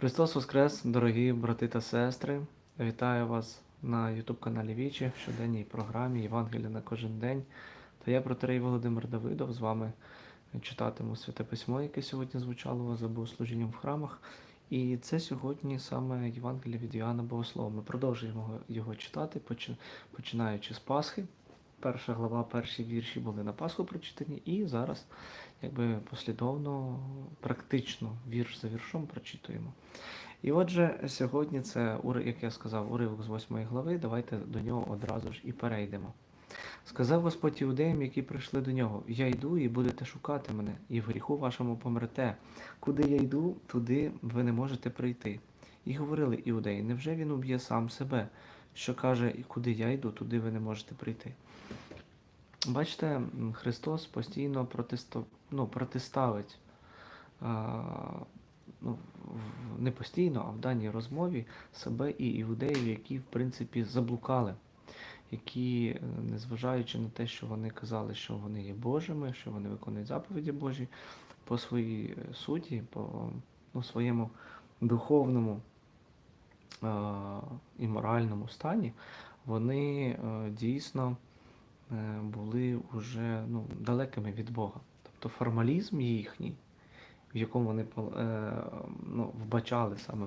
Христос Воскрес, дорогі брати та сестри! Вітаю вас на YouTube каналі Вічі в щоденній програмі Євангелія на кожен день. Та я протерей Володимир Давидов з вами читатиму святе письмо, яке сьогодні звучало за богослужінням в храмах. І це сьогодні саме Євангелія від Іоанна Богослова. Ми продовжуємо його читати, починаючи з Пасхи. Перша глава, перші вірші були на Пасху прочитані, і зараз якби послідовно, практично, вірш за віршом прочитуємо. І отже, сьогодні це, як я сказав, уривок з 8 глави. Давайте до нього одразу ж і перейдемо. Сказав Господь іудеям, які прийшли до нього: Я йду і будете шукати мене, і в гріху вашому помрете. Куди я йду, туди ви не можете прийти. І говорили іудеї, невже він уб'є сам себе, що каже, і куди я йду, туди ви не можете прийти. Бачите, Христос постійно протисто, ну, протиставить а, ну, не постійно, а в даній розмові себе і іудеїв, які в принципі заблукали, які, незважаючи на те, що вони казали, що вони є Божими, що вони виконують заповіді Божі, по своїй суті, по ну, своєму духовному і моральному стані, вони е, дійсно е, були вже ну, далекими від Бога. Тобто формалізм їхній, в якому вони е, ну, вбачали саме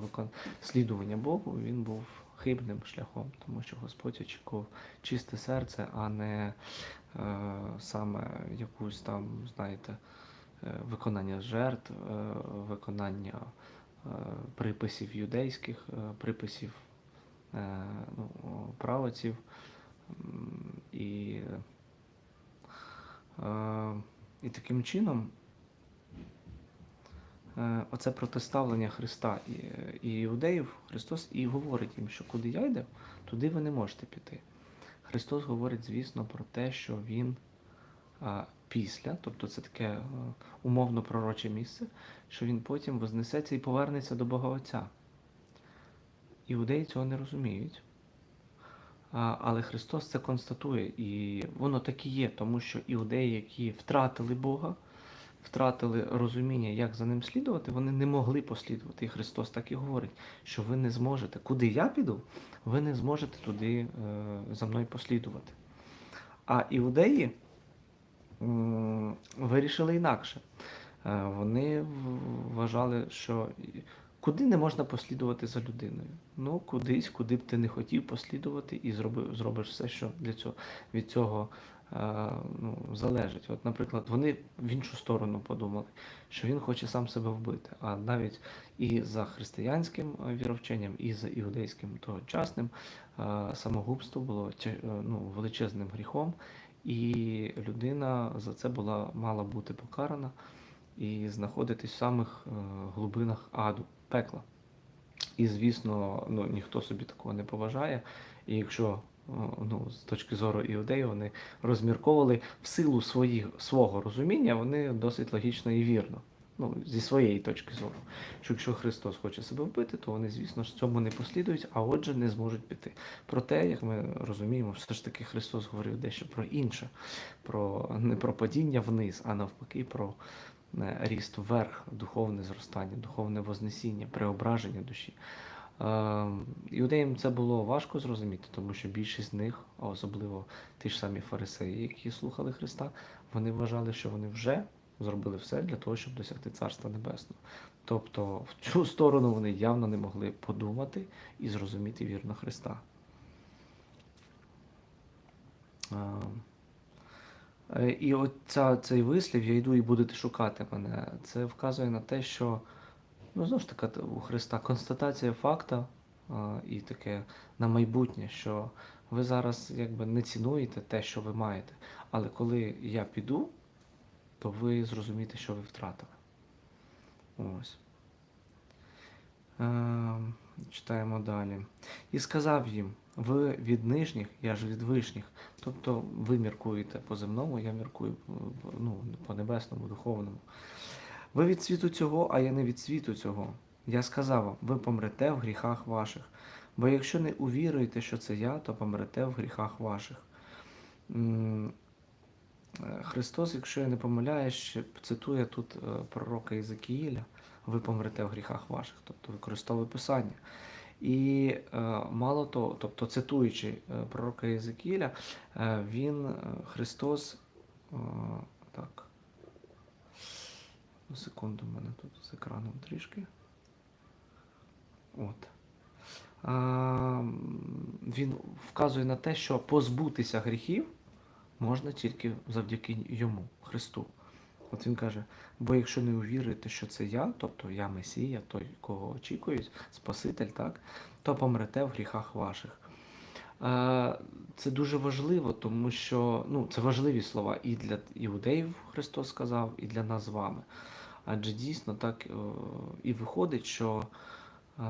слідування Богу, він був хибним шляхом, тому що Господь очікував чисте серце, а не е, саме якусь там, знаєте, е, виконання жертв, е, виконання е, приписів юдейських, е, приписів е, ну, правоців. І, е, і таким чином е, оце протиставлення Христа і, іудеїв, Христос і говорить їм, що куди я йду, туди ви не можете піти. Христос говорить, звісно, про те, що Він після, тобто це таке е, умовно пророче місце, що Він потім вознесеться і повернеться до Бога Отця. Іудеї цього не розуміють. Але Христос це констатує, і воно так і є, тому що іудеї, які втратили Бога, втратили розуміння, як за ним слідувати, вони не могли послідувати. І Христос так і говорить, що ви не зможете. Куди я піду, ви не зможете туди е, за мною послідувати. А іудеї вирішили інакше. Е, Вони вважали, що Куди не можна послідувати за людиною? Ну, кудись, куди б ти не хотів послідувати, і зроби, зробиш все, що для цього від цього е, ну, залежить. От, наприклад, вони в іншу сторону подумали, що він хоче сам себе вбити. А навіть і за християнським е, віровченням, і за іудейським тогочасним самогубство було ну, величезним гріхом, і людина за це була мала бути покарана і знаходитись в самих е, глибинах аду, пекла. І, звісно, ну, ніхто собі такого не поважає. І якщо е, ну, з точки зору іудеї вони розмірковували в силу своїх, свого розуміння, вони досить логічно і вірно. Ну, зі своєї точки зору. Що якщо Христос хоче себе вбити, то вони, звісно ж, цьому не послідують, а отже, не зможуть піти. Проте, як ми розуміємо, все ж таки Христос говорив дещо про інше, про не про падіння вниз, а навпаки, про е, ріст вверх, духовне зростання, духовне вознесіння, преображення душі. Іудеям це було важко зрозуміти, тому що більшість з них, а особливо ті ж самі фарисеї, які слухали Христа, вони вважали, що вони вже зробили все для того, щоб досягти Царства Небесного. Тобто в цю сторону вони явно не могли подумати і зрозуміти вірно Христа. Е, І от ця, цей вислів Я йду і будете шукати мене. Це вказує на те, що ну, знову ж таки у Христа констатація факта і таке на майбутнє, що ви зараз якби не цінуєте те, що ви маєте. Але коли я піду, то ви зрозумієте, що ви втратили. Ось. Е, читаємо далі. І сказав їм: ви від нижніх, я ж від вишніх. Тобто ви міркуєте по земному, я міркую ну, по небесному, духовному. Ви від світу цього, а я не від світу цього. Я сказав вам, ви помрете в гріхах ваших. Бо якщо не увіруєте, що це я, то помрете в гріхах ваших. Е, Христос, якщо я не помиляюсь, цитує тут е, пророка Ізекіїля, ви помрете в гріхах ваших, тобто використовує Писання. І е, мало того, тобто цитуючи пророка Єзекіля, він, Христос, так, секунду, в мене тут з екраном трішки. От. Він вказує на те, що позбутися гріхів можна тільки завдяки йому, Христу. От він каже: бо якщо не увірите, що це я, тобто я Месія, той, кого очікують, Спаситель, так, то помрете в гріхах ваших. Е, Це дуже важливо, тому що ну, це важливі слова і для іудеїв Христос сказав, і для нас з вами. Адже дійсно так е, і виходить, що е,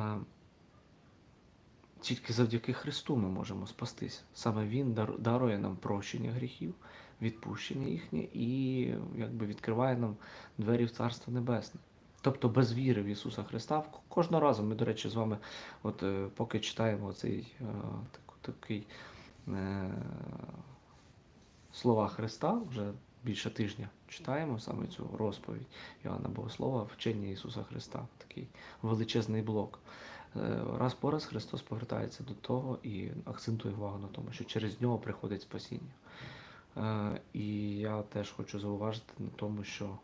тільки завдяки Христу ми можемо спастися. Саме Він дар- дарує нам прощення гріхів, відпущення їхнє і якби відкриває нам двері в Царство Небесне. Тобто без віри в Ісуса Христа кожного разу ми, до речі, з вами, от е, поки читаємо цей е, так- такий е, слова Христа, вже більше тижня читаємо саме цю розповідь Іоанна Богослова, вчення Ісуса Христа, такий величезний блок. Е, Раз по раз Христос повертається до того і акцентує увагу на тому, що через нього приходить спасіння. Е, І я теж хочу зауважити на тому, що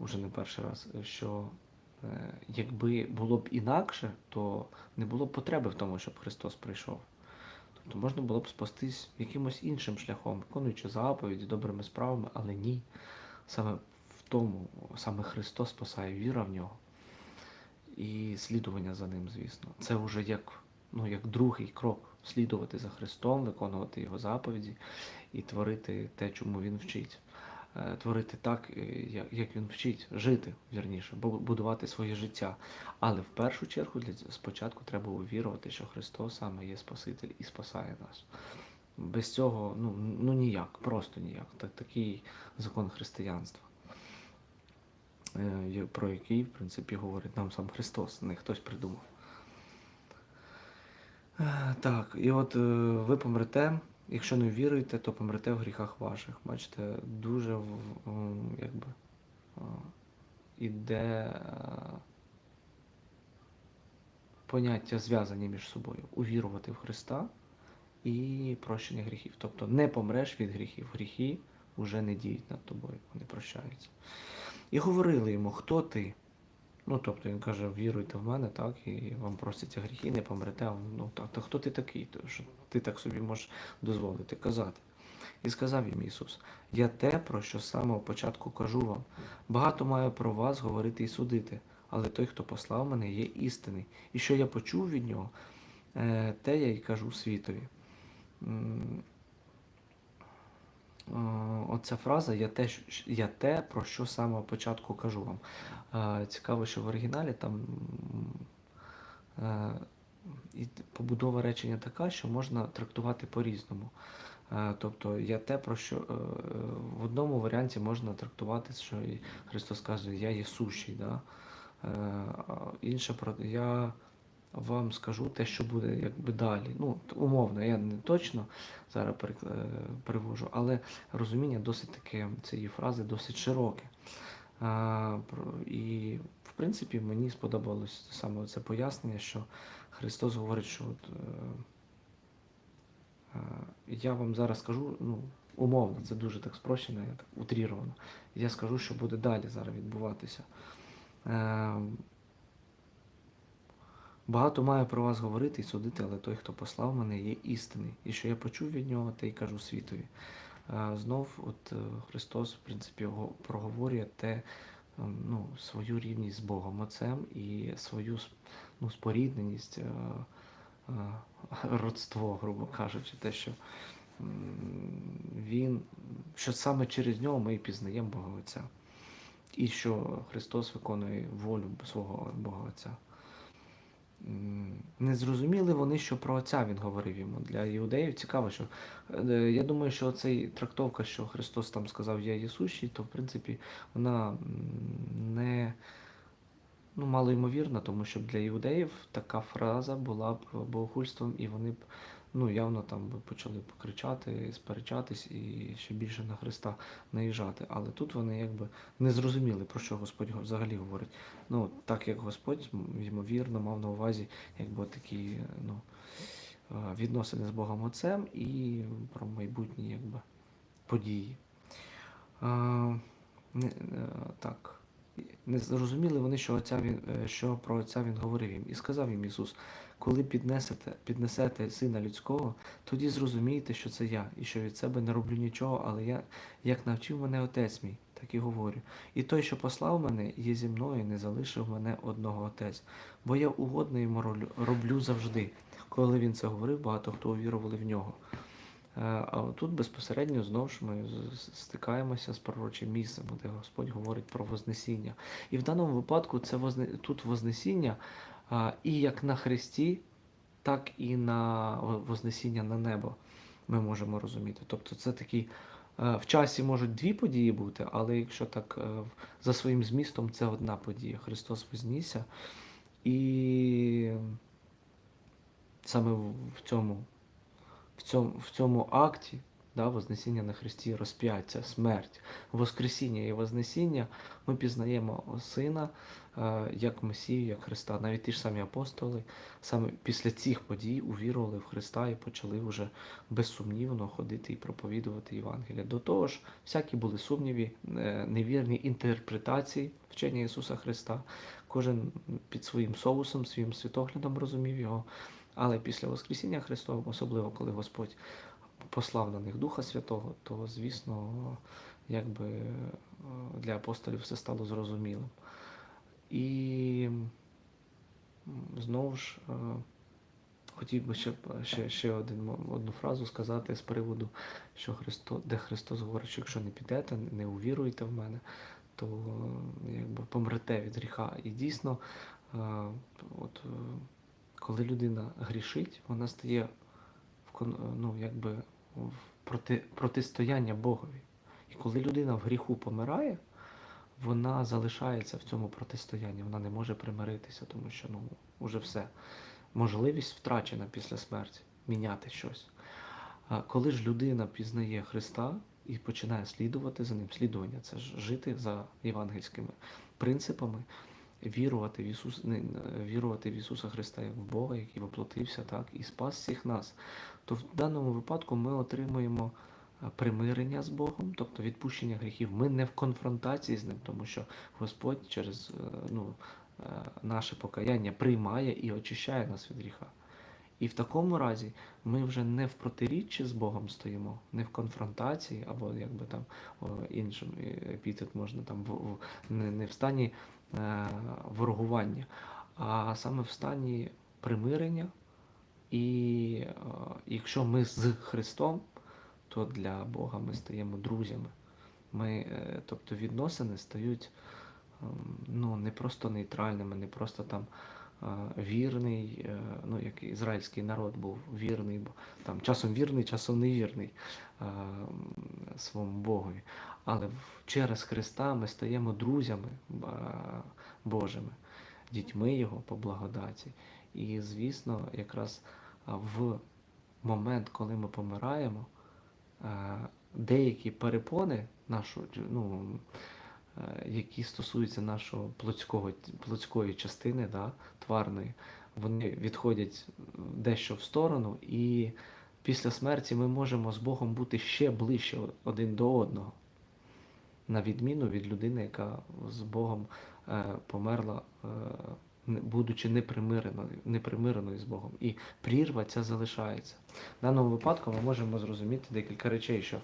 вже не перший раз, що е, якби було б інакше, то не було б потреби в тому, щоб Христос прийшов. Тобто можна було б спастись якимось іншим шляхом, виконуючи заповіді, добрими справами, але ні. Саме в тому, саме Христос спасає віра в нього і слідування за ним, звісно. Це вже як, ну, як другий крок слідувати за Христом, виконувати Його заповіді і творити те, чому Він вчить. Е, Творити так, е, як- він вчить, жити вірніше, бу- будувати своє життя. Але в першу чергу для спочатку треба увірувати, що Христос саме є Спаситель і спасає нас. Без цього ну, ну ніяк, просто ніяк. Так, такий закон християнства, про який, в принципі, говорить нам сам Христос, не хтось придумав. Е, Так, і от е, ви помрете, якщо не віруєте, то помрете в гріхах ваших. Бачите, дуже якби е, іде е, поняття зв'язані між собою. Увірувати в Христа і прощення гріхів. Тобто не помреш від гріхів. Гріхи вже не діють над тобою, вони прощаються. І говорили йому, хто ти? Ну, тобто він каже, віруйте в мене, так, і вам просяться гріхи, не помрете. Ну так, то хто ти такий? То, що ти так собі можеш дозволити казати. І сказав їм Ісус: Я те, про що з самого початку кажу вам. Багато маю про вас говорити і судити, але той, хто послав мене, є істинний. І що я почув від нього, е, те я й кажу світові. Е, Оця фраза я те, я те, про що з самого початку кажу вам. Е, Цікаво, що в оригіналі там е, і побудова речення така, що можна трактувати по-різному. Тобто я те, про що в одному варіанті можна трактувати, що Христос каже, я є сущий. Да? Інше про я вам скажу те, що буде якби далі. Ну, умовно, я не точно зараз е, перевожу, але розуміння досить таке цієї фрази досить широке. А, і, в принципі, мені сподобалось саме це пояснення, що Христос говорить, що от, е, е, я вам зараз скажу, ну, умовно, це дуже так спрощено, я так утріровано. Я скажу, що буде далі зараз відбуватися. Е, Багато маю про вас говорити і судити, але той, хто послав мене, є істинний. І що я почув від нього, те й кажу світові. Е, Знов, от е, Христос, в принципі, проговорює те, ем, ну, свою рівність з Богом Отцем і свою ну, спорідненість, е, родство, грубо кажучи, те, що він, що саме через нього ми і пізнаємо Бога Отця. І що Христос виконує волю свого Бога Отця. Не зрозуміли вони, що про отця він говорив йому. Для іудеїв цікаво, що е, я думаю, що цей трактовка, що Христос там сказав Я є сущий, то в принципі вона не ну, малоймовірна, тому що для іудеїв така фраза була б богохульством, і вони б ну явно там почали кричати, сперечатись і ще більше на Христа наїжджати. Але тут вони якби не зрозуміли, про що Господь взагалі говорить. Ну, так як Господь, ймовірно, мав на увазі якби такі ну, е, відносини з Богом Отцем і про майбутні якби, події. А, не, е, так. Не зрозуміли вони, що, отця він, е, що про Отця він говорив їм. І сказав їм Ісус, коли піднесете, піднесете Сина Людського, тоді зрозумієте, що це я, і що від себе не роблю нічого, але я, як навчив мене Отець мій, так і говорю. І той, що послав мене, є зі мною, не залишив мене одного Отець. Бо я угодно йому роблю, завжди. Коли він це говорив, багато хто увірували в нього. Е, А тут безпосередньо знову ж ми стикаємося з пророчим місцем, де Господь говорить про Вознесіння. І в даному випадку це возне... тут Вознесіння і як на Христі, так і на Вознесіння на небо ми можемо розуміти. Тобто це такий е, в часі можуть дві події бути, але якщо так е, за своїм змістом, це одна подія. Христос вознісся. І саме в цьому в цьому, в цьому акті да, Вознесіння на Христі, розп'яття, смерть, Воскресіння і Вознесіння ми пізнаємо Сина е, як Месію, як Христа. Навіть ті ж самі апостоли саме після цих подій увірували в Христа і почали вже безсумнівно ходити і проповідувати Євангелія. До того ж, всякі були сумніви, е, невірні інтерпретації вчення Ісуса Христа. Кожен під своїм соусом, своїм світоглядом розумів його. Але після Воскресіння Христового, особливо коли Господь послав на них Духа Святого, то, звісно, якби е, для апостолів все стало зрозумілим. І знову ж е, хотів би ще, ще, ще один, одну фразу сказати з приводу, що Христо, де Христос говорить, що якщо не підете, не увіруєте в мене, то е, якби помрете від гріха. І дійсно, от, коли людина грішить, вона стає ну, якби проти, протистояння Богові. І коли людина в гріху помирає, вона залишається в цьому протистоянні, вона не може примиритися, тому що ну, вже все. Можливість втрачена після смерті міняти щось. А коли ж людина пізнає Христа і починає слідувати за ним, слідування це ж жити за євангельськими принципами, вірувати в Ісус, не, вірувати в Ісуса Христа як в Бога, який воплотився, так, і спас всіх нас, то в даному випадку ми отримуємо примирення з Богом, тобто відпущення гріхів. Ми не в конфронтації з ним, тому що Господь через е, ну, е, наше покаяння приймає і очищає нас від гріха. І в такому разі ми вже не в протиріччі з Богом стоїмо, не в конфронтації, або якби там іншим е, епітет можна там в, в- не, не в стані е, ворогування, а саме в стані примирення. І е, якщо ми з Христом, то для Бога ми стаємо друзями. Ми, е, тобто відносини стають ем, ну, не просто нейтральними, не просто там е, вірний, е, ну, як ізраїльський народ був вірний, там часом вірний, часом невірний е, своєму Богові. Але через Христа ми стаємо друзями Божими, дітьми Його по благодаті. І, звісно, якраз в момент, коли ми помираємо, деякі перепони нашу, ну, які стосуються нашого плотського, плотської частини, да, тварної, вони відходять дещо в сторону, і після смерті ми можемо з Богом бути ще ближче один до одного. На відміну від людини, яка з Богом е, померла, е, будучи непримиреною, непримиреною з Богом. І прірва ця залишається. В даному випадку ми можемо зрозуміти декілька речей, що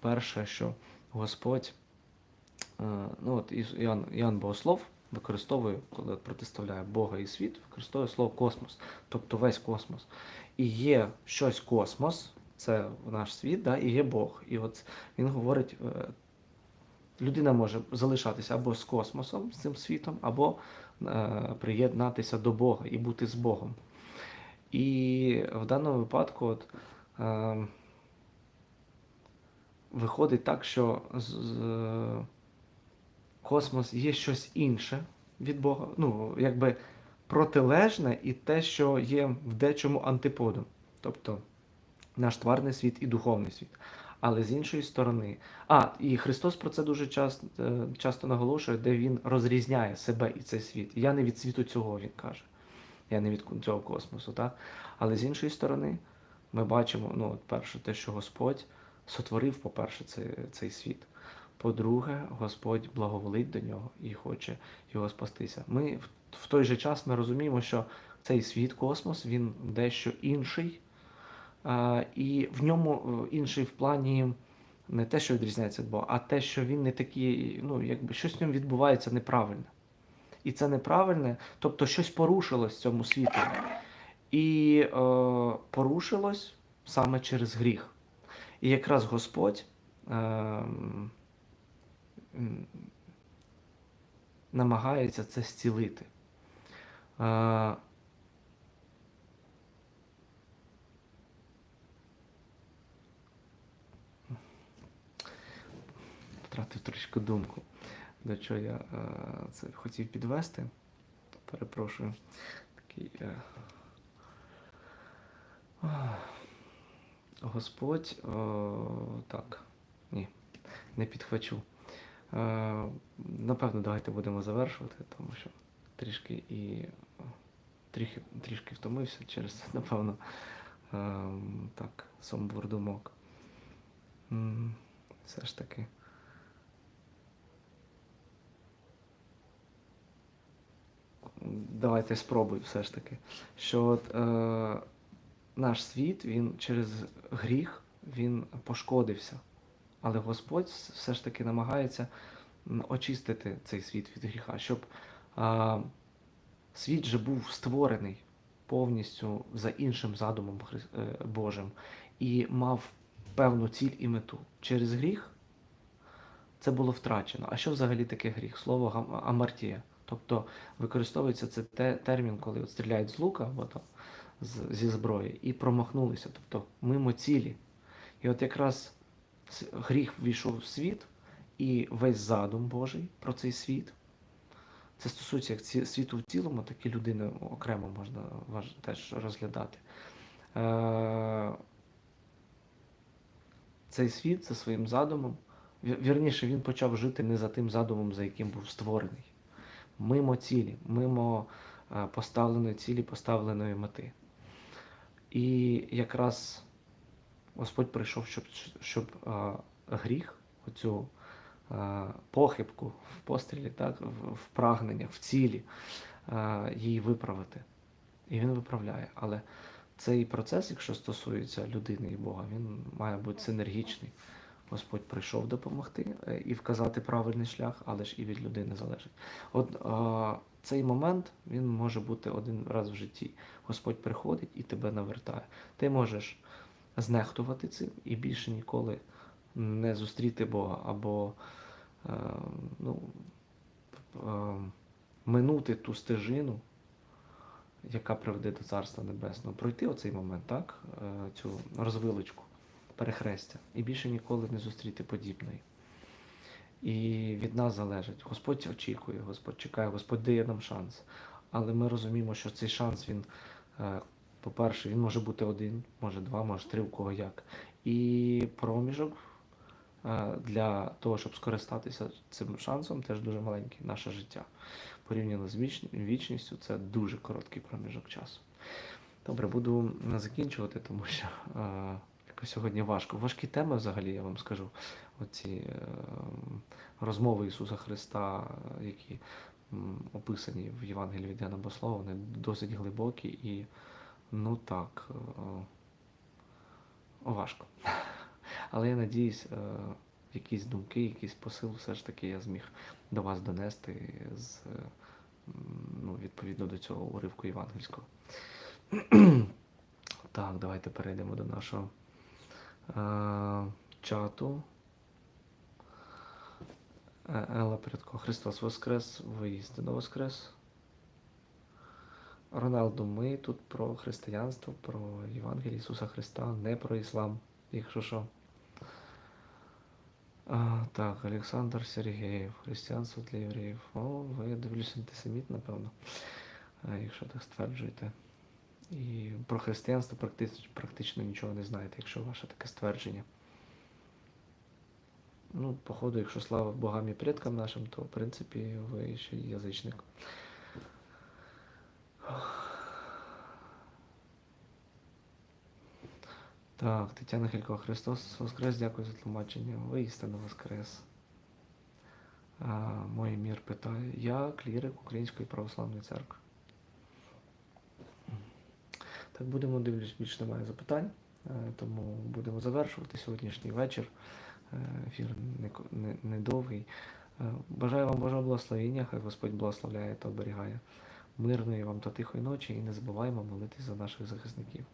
перше, що Господь, е, ну от Іоанн, Іоанн Богослов використовує, коли протиставляє Бога і світ, використовує слово космос, тобто весь космос. І є щось космос, це наш світ, да, і є Бог. І от він говорить, людина може залишатися або з космосом, з цим світом, або е, приєднатися до Бога і бути з Богом. І в даному випадку от, е, виходить так, що з, з- космос є щось інше від Бога, ну, якби протилежне і те, що є в дечому антиподом. Тобто наш тварний світ і духовний світ. Але з іншої сторони, а, і Христос про це дуже часто, часто наголошує, де Він розрізняє себе і цей світ. Я не від світу цього, він каже. Я не від цього космосу. Так? Але з іншої сторони, ми бачимо, ну, от перше, те, що Господь сотворив, по-перше, цей, цей світ. По-друге, Господь благоволить до нього і хоче його спастися. Ми в, в той же час ми розуміємо, що цей світ, космос, він дещо інший. І в ньому е, інший в плані не те, що відрізняється від Бога, а те, що він не такий, ну, якби щось в ньому відбувається неправильне. І це неправильне, тобто щось порушилось в цьому світі. І е, порушилось саме через гріх. І якраз Господь е, намагається це зцілити. Е, втратив трішки думку, до чого я е, це хотів підвести. Перепрошую. Такий, е. Господь, о, так, ні, не підхвачу. Е, напевно, давайте будемо завершувати, тому що трішки і трішки, трішки втомився через напевно, е, так, сумбур думок. Все ж таки. Давайте спробую все ж таки. Що от, е, наш світ, він через гріх він пошкодився. Але Господь все ж таки намагається очистити цей світ від гріха, щоб е, світ же був створений повністю за іншим задумом е, Божим і мав певну ціль і мету. Через гріх це було втрачено. А що взагалі таке гріх? Слово амартія. Тобто використовується це те, термін, коли от стріляють з лука або там, з, зі зброї і промахнулися, тобто мимо цілі. І от якраз гріх війшов в світ, і весь задум Божий про цей світ. Це стосується як ці- світу в цілому, так і людини окремо можна важ- теж розглядати. Е- цей світ за своїм задумом, вірніше, він почав жити не за тим задумом, за яким був створений. Мимо цілі, мимо е, поставленої цілі, поставленої мети. І якраз Господь прийшов, щоб, щоб е, гріх, оцю е, похибку в пострілі, так, в, в прагненнях, в цілі, її виправити. І він виправляє. Але цей процес, якщо стосується людини і Бога, він має бути синергічний. Господь прийшов допомогти е, і вказати правильний шлях, але ж і від людини залежить. От е, цей момент він може бути один раз в житті. Господь приходить і тебе навертає. Ти можеш знехтувати цим і більше ніколи не зустріти Бога або е, ну, е, минути ту стежину, яка приведе до Царства Небесного. Пройти оцей момент, так? Цю розвилочку, перехрестя, і більше ніколи не зустріти подібної. І від нас залежить. Господь очікує, Господь чекає, Господь дає нам шанс. Але ми розуміємо, що цей шанс, він, е, по-перше, він може бути один, може два, може три, у кого як. І проміжок е, для того, щоб скористатися цим шансом, теж дуже маленький наше життя. Порівняно з віч- вічністю, це дуже короткий проміжок часу. Добре, буду закінчувати, тому що е, сьогодні важко. Важкі теми взагалі, я вам скажу. Оці е, розмови Ісуса Христа, які описані в Євангелії від Яна Бослова, вони досить глибокі і, ну так, е, важко. Але я надіюсь, е, якісь думки, якийсь посил все ж таки я зміг до вас донести з, ну, відповідно до цього уривку євангельського. Так, давайте перейдемо до нашого чату. Е, Елла Порядко. Христос Воскрес, воістину Воскрес. Роналду, ми тут про християнство, про Євангеліє Ісуса Христа, не про іслам, якщо що. А, так, Олександр Сергеєв, християнство для євреїв. О, ви я дивлюсь антисеміт, напевно, якщо так стверджуєте. І про християнство практично, практично нічого не знаєте, якщо ваше таке ствердження. Ну, походу, якщо слава богам і предкам нашим, то в принципі ви ще язичник. Так, Тетяна Хилько, Христос Воскрес, дякую за тлумачення. Ви істинно Воскрес. А, мой мір питає. Я клірик Української православної церкви. Так, будемо дивлюсь, більше немає запитань, е, тому будемо завершувати сьогоднішній вечір. Е, Ефір не, ко- не, не. Е, Бажаю вам Божого благословення, хай Господь благословляє та оберігає. Мирної вам та тихої ночі і не забуваємо молитись за наших захисників.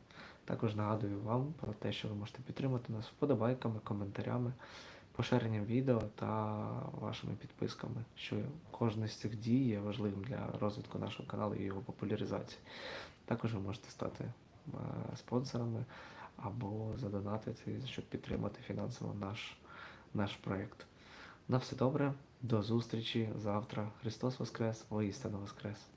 Також нагадую вам про те, що ви можете підтримати нас вподобайками, коментарями, поширенням відео та вашими підписками, що кожна з цих дій є важливим для розвитку нашого каналу і його популяризації. Також ви можете стати е, спонсорами або задонатити, щоб підтримати фінансово наш, наш проєкт. На все добре, до зустрічі завтра. Христос Воскрес, воістину Воскрес!